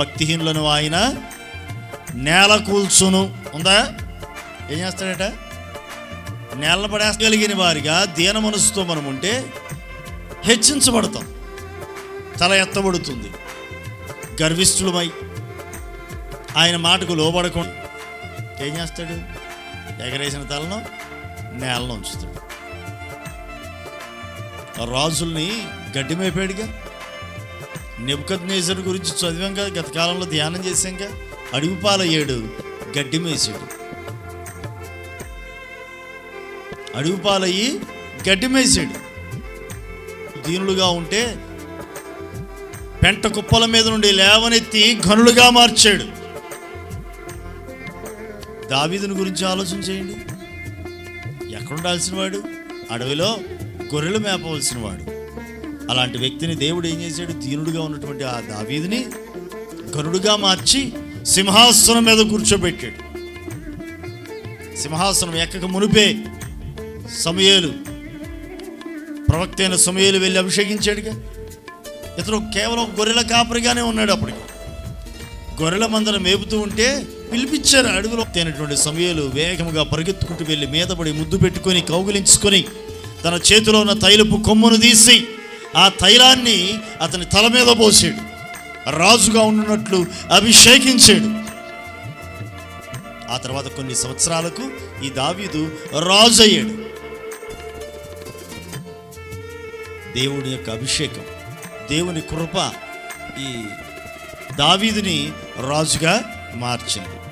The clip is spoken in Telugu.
భక్తిహీనులను ఆయన నేల కూల్చును. ఉందా? ఏం చేస్తాడట? నేల పడేయగలిగిన వారిగా దీన మనసుతో మనం ఉంటే హెచ్చించబడతాం. తల ఎత్తబడుతుంది. గర్విష్ఠులమై ఆయన మాటకు లోబడకుండా ఏం చేస్తాడు? ఎగరేసిన తలను నేలను ఉంచుతాడు. రాజుల్ని గడ్డి మేపాడుగా నిపుకత్ నేజర్ గురించి చదివాం కదా గత కాలంలో ధ్యానం చేశాం కదా. పాలయ్యాడు గడ్డి మేసాడు అడుగుపాలయ్యి గడ్డి మేసాడు దీనులుగా ఉంటే పెంట కుప్పల మీద నుండి లేవనెత్తి ఘనులుగా మార్చాడు. దావీదుని గురించి ఆలోచన చేయండి. ఎక్కడుండాల్సిన వాడు? అడవిలో గొర్రెలు మేపవలసిన వాడు. అలాంటి వ్యక్తిని దేవుడు ఏం చేశాడు? దీనుడుగా ఉన్నటువంటి ఆ దావీదిని గరుడుగా మార్చి సింహాసనం మీద కూర్చోబెట్టాడు. సింహాసనం ఎక్కక మునిపే సమయలు ప్రవక్త అయిన వెళ్ళి అభిషేకించాడుగా. ఇతను కేవలం గొర్రెల కాపరిగానే ఉన్నాడు అప్పటికి. గొర్రెల మందను మేపుతూ ఉంటే పిలిపించారు అడవిలో. తేనటువంటి సమయాలు వేగముగా పరిగెత్తుకుంటూ వెళ్ళి మీద పడి ముద్దు పెట్టుకొని కౌగిలించుకొని తన చేతిలో ఉన్న తైలపు కొమ్మును తీసి ఆ తైలాన్ని అతని తల మీద పోసాడు. రాజుగా ఉన్నట్లు అభిషేకించాడు. ఆ తర్వాత కొన్ని సంవత్సరాలకు ఈ దావీదు రాజు అయ్యాడు దేవుని యొక్క అభిషేకం దేవుని కృప ఈ దావీదుని రాజుగా మార్చింది.